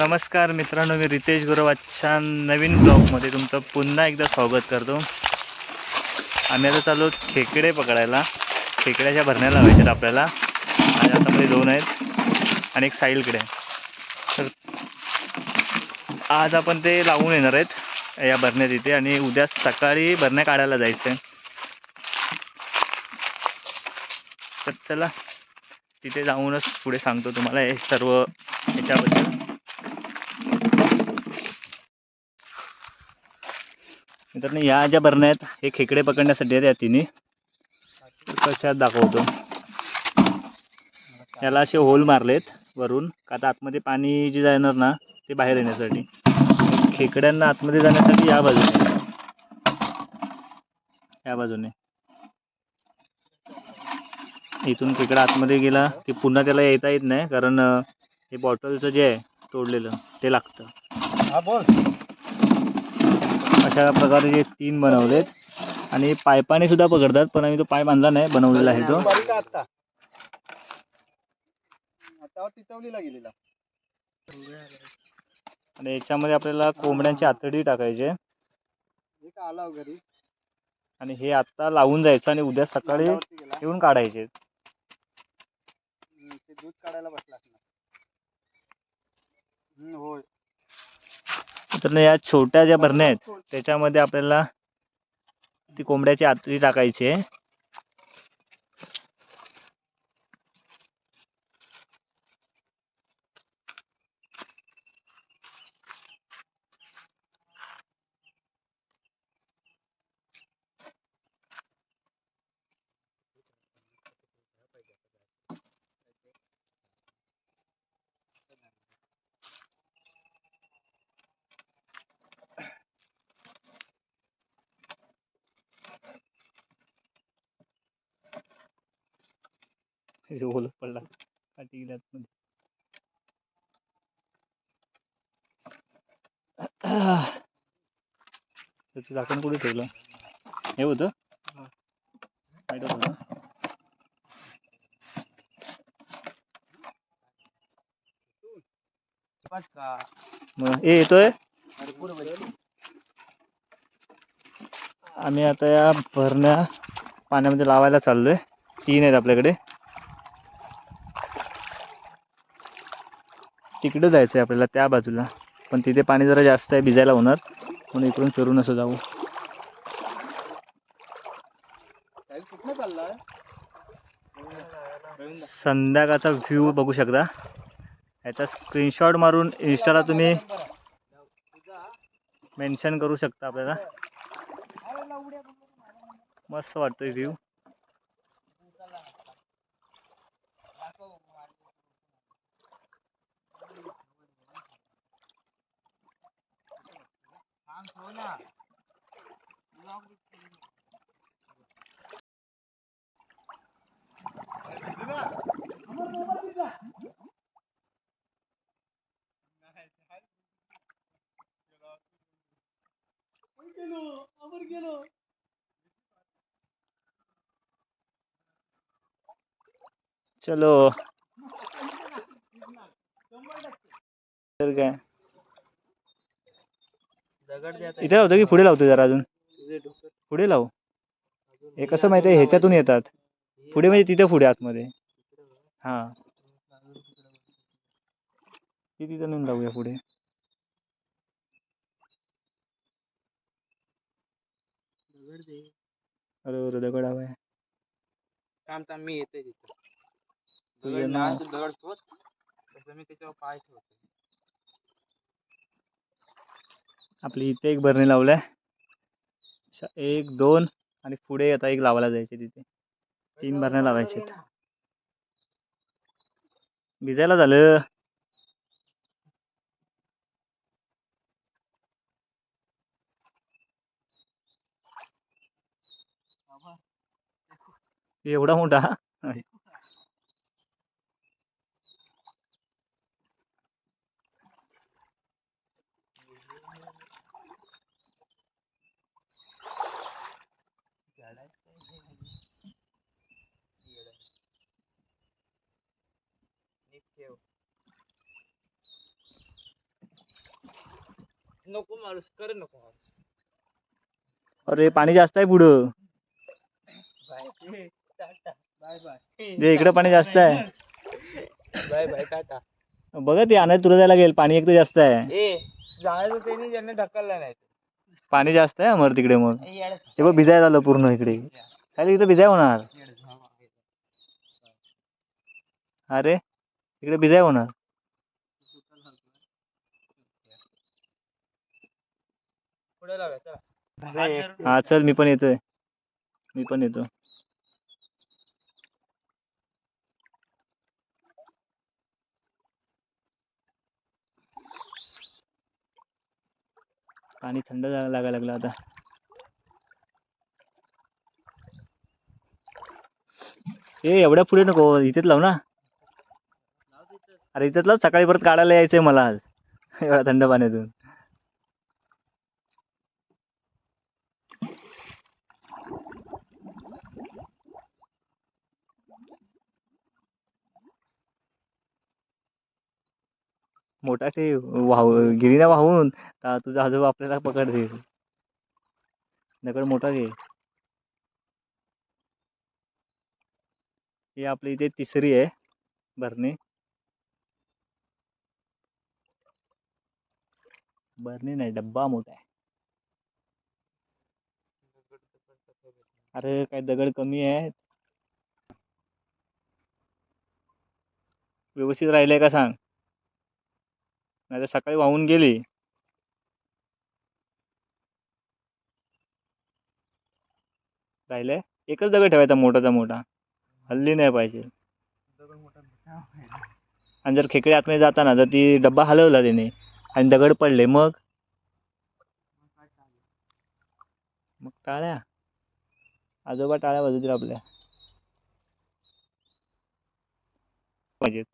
नमस्कार मित्रांनो मी रितेश गुरवाच्या नवीन ब्लॉगमध्ये तुमचं पुन्हा एकदा स्वागत करतो. आम्ही आता चालू खेकडे पकडायला. खेकड्याच्या भरण्या लावायच्यात आपल्याला. माझ्या हातामध्ये दोन आहेत आणि एक साईलकडे तर आज आपण ते लावून येणार आहेत या भरण्यात इथे. आणि उद्या सकाळी भरण्या काढायला जायचं आहे तर चला तिथे जाऊनच पुढे सांगतो तुम्हाला हे सर्व याच्याबद्दल. मित्रांनो या ज्या भरण्या आहेत हे खेकडे पकडण्यासाठी आहेत या तिने कशात दाखवतो. याला असे होल मारलेत वरून का आता आतमध्ये पाणी जे जाणार ना ते बाहेर येण्यासाठी. खेकड्यांना आतमध्ये जाण्यासाठी या बाजूने. या बाजूने. इथून खेकडा आतमध्ये गेला की पुन्हा त्याला येता येत नाही कारण हे बॉटलचं जे आहे तोडलेलं ते लागतं. हा बोल. अशा प्रकारे जे तीन बनवलेत. आणि पायपाने सुद्धा पकडतात पण आम्ही तो पाय बांधला नाही बनवलेला आहे तो. आणि याच्यामध्ये आपल्याला कोंबड्यांची आतडी टाकायचे घरी. आणि हे आता लावून जायचं आणि उद्या सकाळी. येऊन काढायचे. दूध काढायला बसला होय. तर या छोट्या ज्या भरण्या आहेत त्याच्यामध्ये आपल्याला ती कोंबड्याची आतडी टाकायची आहे. ओलच पडला गेली त्याचं झाकण कुठे ठेवलं? हे होतं? ए येतोय. आम्ही आता या भरण्या पाण्यामध्ये लावायला चाललोय. तीन आहेत आपल्याकडे. तिकडे जायचं आहे आपल्याला त्या बाजूला. पण तिथे पाणी जरा जास्त आहे भिजायला होणार. म्हणून इकडून फिरून असं जाऊ. संध्याकाळचा व्ह्यू बघू शकता. याचा स्क्रीनशॉट मारून इंस्टाला तुम्ही मेन्शन करू शकता आपल्याला. मस्त वाटतोय व्ह्यू चलो. तर काय इथे लावतो की पुढे लावतो जरा अजून? पुढे लावू? हे कसं माहिती आहे? ह्याच्यातून येतात. पुढे म्हणजे तिथे पुढे आतमध्ये. हां. ती तिथं नेऊन लावूया पुढे. अरे दगड हवा आहे. थांब थांब मी येते तिथं. दगड नाव? ना. तू दगड शोध. तसं मी त्याच्यावर पाय ठेवतो. आपली इथे एक भरणी लावल्या. अशा एक दोन आणि पुढे आता एक लावायला जायचे तिथे. तीन भरण्या लावायचे भिजायला झालं. एवढा मोठा? ठेव. नको माणूस कर नको अरे पाणी जास्त आहे पुढं. बाय. टाटा. Bye bye. जे इकडे पाणी जास्त आहे. Bye bye tata. बघा ते आणायला तुला जायला लागेल पाणी एक तर जास्त आहे. ए जायचं त्यांनी ज्यांनी ढकललं नाही पाणी जास्त आहे अमर तिकडे मग. ए. ते बघ भिजाय झालं पूर्ण इकडे. खाली इकडे भिजाय होणार. अरे. इकडे भिजाय होणार पुढे लागा चला. हा चल मी पण येतोय. मी पण येतो. पाणी थंड लागायला लागलं आता. ए एवढ्या पुढे नको इथेच लाव ना. अरे इथेच सकाळी परत काढायला यायचंय मला आज. एवढ्या थंड पाण्यातून. मोठा ते वाहू गिरीला वाहून का तुझा आजोबा आपल्याला पकडते दगड मोठा घे. ही आपली इथे तिसरी आहे भरणी. भरणी नाही डब्बा मोठा आहे अरे काय दगड कमी आहे व्यवस्थित राहिलंय का सांग? नाही तर सकाळी वाहून गेली। राहिलंय? एकच दगड ठेवायचा मोठाचा मोठा. हल्ली नाही पाहिजे. आणि जर खेकडे आतमध्ये जाताना जर ती डब्बा हलवला त्याने आणि दगड पडले मग? मग टाळ्या. आजोबा टाळ्या वाजवतील आपल्या. पाहिजेत.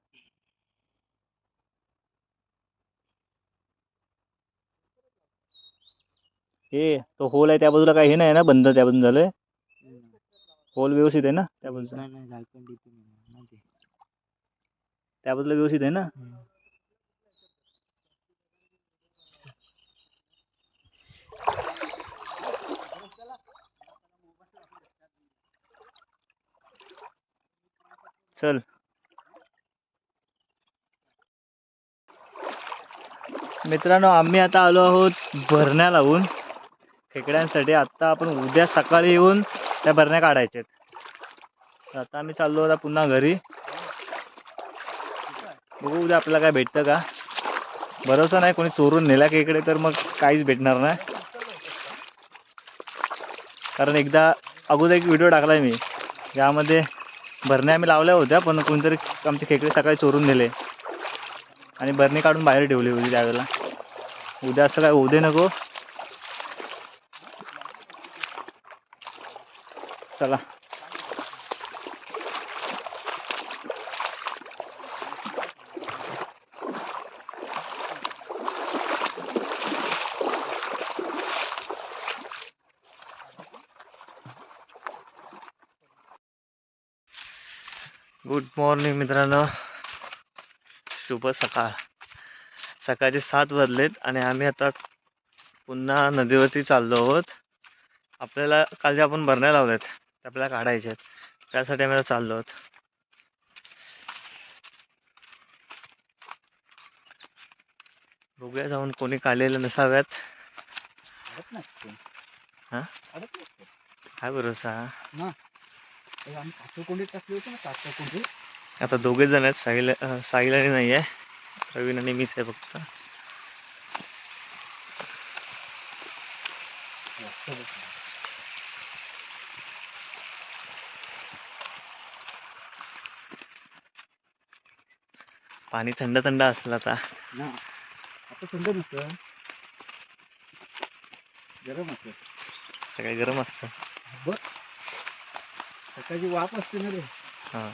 हे तो होल आहे त्या बाजूला काही हे नाही ना बंद त्या बाजून झालंय? होल व्यवस्थित आहे ना त्या बाजूला. त्या बाजूला व्यवस्थित आहे ना? चल. मित्रांनो आम्ही आता आलो आहोत भरण्या लावून. खेकड्यांसाठी आत्ता आपण उद्या सकाळी येऊन त्या भरण्या काढायच्या तर आता आम्ही चाललो आता पुन्हा घरी. बघू उद्या आपल्याला काय भेटतं का? भरोसा नाही कोणी चोरून नेला खेकडे तर मग काहीच भेटणार नाही. कारण एकदा अगोदर एक व्हिडिओ टाकलाय मी. यामध्ये भरण्या आम्ही लावल्या होत्या पण कोणतरी आमचे खेकडे सकाळी चोरून नेले. आणि बरणी काढून बाहेर ठेवली होती त्यावेळेला. उद्या असं काय होऊ दे नको. चला. गुड मॉर्निंग मित्रांनो. शुभ सकाळ. सकाळचे सात वाजलेत आणि आम्ही आता पुन्हा नदीवरती चाललो आहोत. आपल्याला काल जे आपण भरण्या लावल्यात त्या आपल्याला काढायच्या आहेत. त्यासाठी आम्ही चाललो आहोत. बघूया जाऊन कोणी काढलेलं नसाव्यात. हा? काय भरोसा? आता दोघे जण आहेत साहिल साहिल आणि नाही आहे. प्रवीण आणि मीच आहे फक्त. पाणी थंड थंड असेल आता. ना आता थंड नसतं गरम असतं सकाळी गरम असतं. सकाळची वाफ असते ना रे. हां.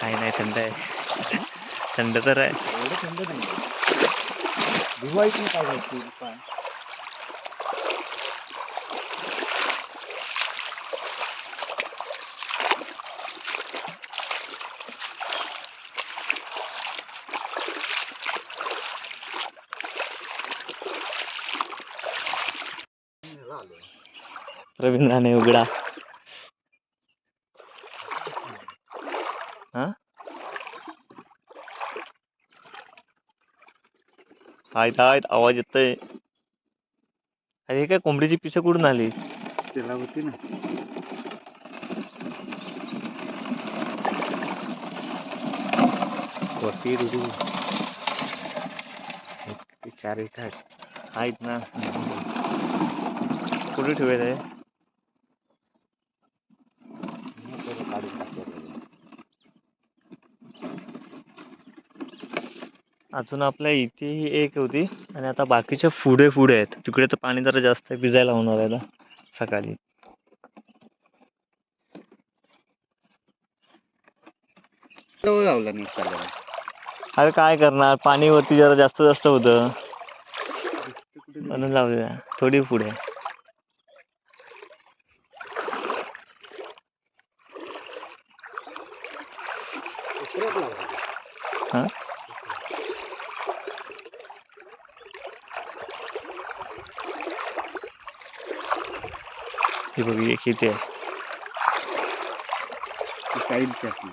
काही नाही थंड आहे. थंड तर आहे. एवढं थंड नाही. दिवाळीची काय घ्यायची काय झाला आलो प्रवीण राणे उघडा. हा? आहेत आहेत आवाज येतोय. अरे हे काय कोंबडीची पिसं कुठून आली? त्याला होती ना. वरती ते चार एक आहेत ना. कुठे ठेवेल आहे मग त्याला काढून टाकलं अजून आपल्या इथेही एक होती. आणि आता बाकीच्या पुढे पुढे आहेत. तिकडे तर पाणी जरा जास्त आहे भिजायला होणार आहे सकाळी. लावला अरे काय करणार? पाणी वरती जरा जास्त जास्त होतं. म्हणून लावलेलं थोडी पुढे. लावला हा? ही बघ एक इथे आहे? साईडची आपली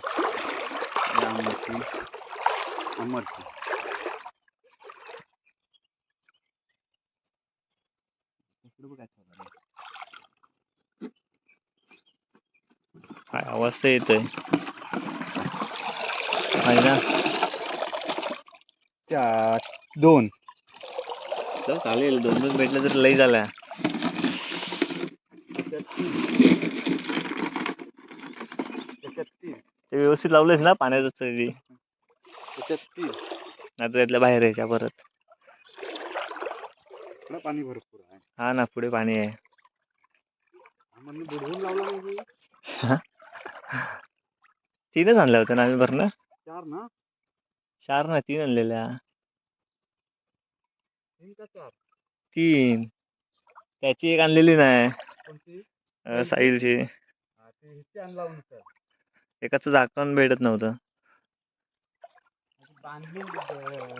अमरची काय आवाज तर येतोय. आहे ना? चार दोन. चल चालेल. दोन दोन भेटले तर लई झाला त्याच्यात तीन त्याच्यात तीन ते व्यवस्थित लावलेस ना पाण्याचं तरी. नाही तर त्यातल्या बाहेर यायच्या परत. पाणी भरपूर आहे. हा ना पुढे पाणी आहे. तीनच आणल्या होत्या ना आम्ही भरणं? चार ना? चार ना तीन आणलेल्या. तीन. त्याची एक आणलेली नाही. साहिलची. एकाचं झाकण भेटत नव्हतं. अं,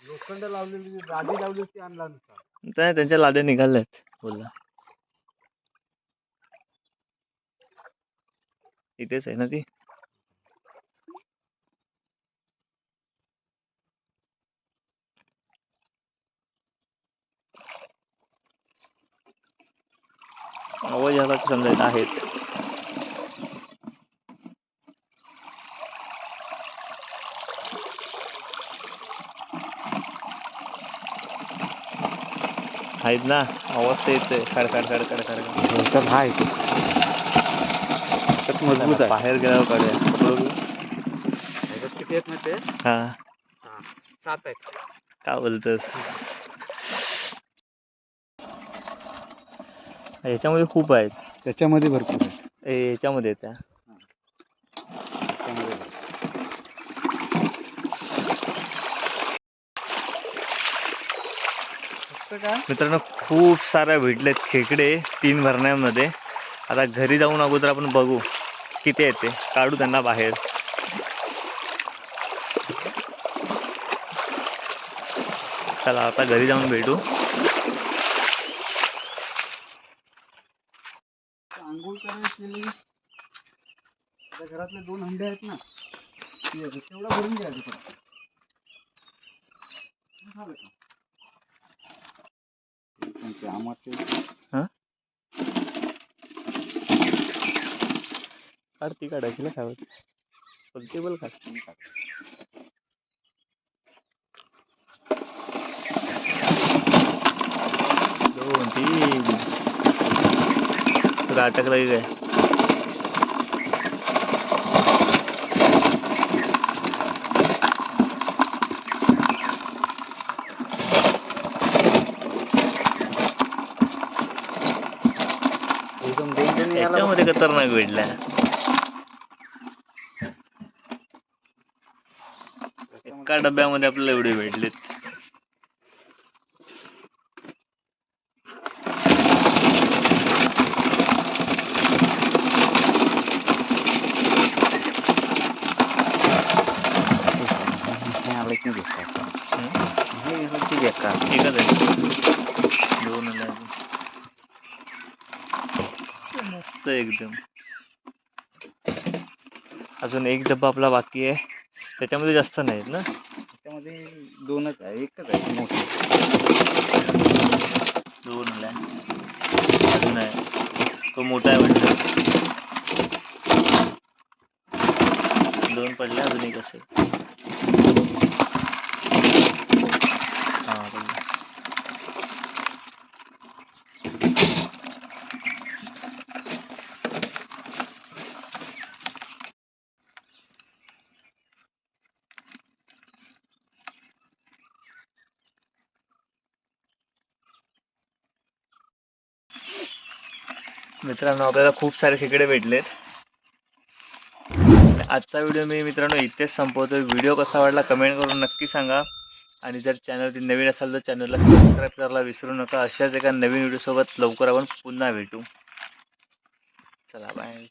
लोखंड लावलेली गादी लावली ती आणला नाही त्यांच्या लाद्या निघाल्यात बोलला. इथेच आहे ना ती? याला समजायचा आहेत. आहेत ना? आवाज तर येतोय. खडखड खडखड खडखड तर हाय. त्यात मजबूत आहे. बाहेर गेल्यावर काढूया किती आहेत माहिती आहे हा. सात आहेत. का बोलतोस? ह्याच्यामध्ये खूप आहेत. त्याच्यामध्ये भरपूर आहे ए, ह्याच्यामध्ये त्या. त्याच्यामध्ये भरपूर. फक्त काय मित्रांनो खूप साऱ्या भेटलेत खेकडे तीन भरण्यामध्ये. आता घरी जाऊन अगोदर आपण बघू किती आहेत ते. काढू त्यांना बाहेर. चला आता घरी जाऊन भेटू आंघोळ करायची केली त्या घरातले दोन हंडे आहेत ना ते तेवढा भरून घ्यायचं फक्त झालं का? पण ते आमाचे. काढ ती काढायची ना खावत टेबल काढ. दोन तीन. तुला अटकलं की काय एकदम दोन दोन याला याच्यामध्ये खतरनाक भेटला? एका डब्यामध्ये आपल्याला एवढे भेटलेत. मस्त एकदम. अजून एक डब्बा आपला बाकी आहे. त्याच्यामध्ये जास्त नाहीत ना? त्याच्यामध्ये दोनच आहे. एकच आहे मोठं. दोन आलाय. अजून आहे. तो मोठा आहे वाटतं दोन पडले अजून एक असेल. मित्रांनो आपल्याला खूप सारे खेकडे भेटलेत. आजचा व्हिडिओ मी मित्रांनो इथेच संपवतो व्हिडिओ कसा वाटला कमेंट करून नक्की सांगा. आणि जर चॅनलवरती नवीन असाल तर चॅनलला सबस्क्राईब करायला विसरू नका. अशाच एका नवीन व्हिडिओसोबत लवकर आपण पुन्हा भेटू. चला बाय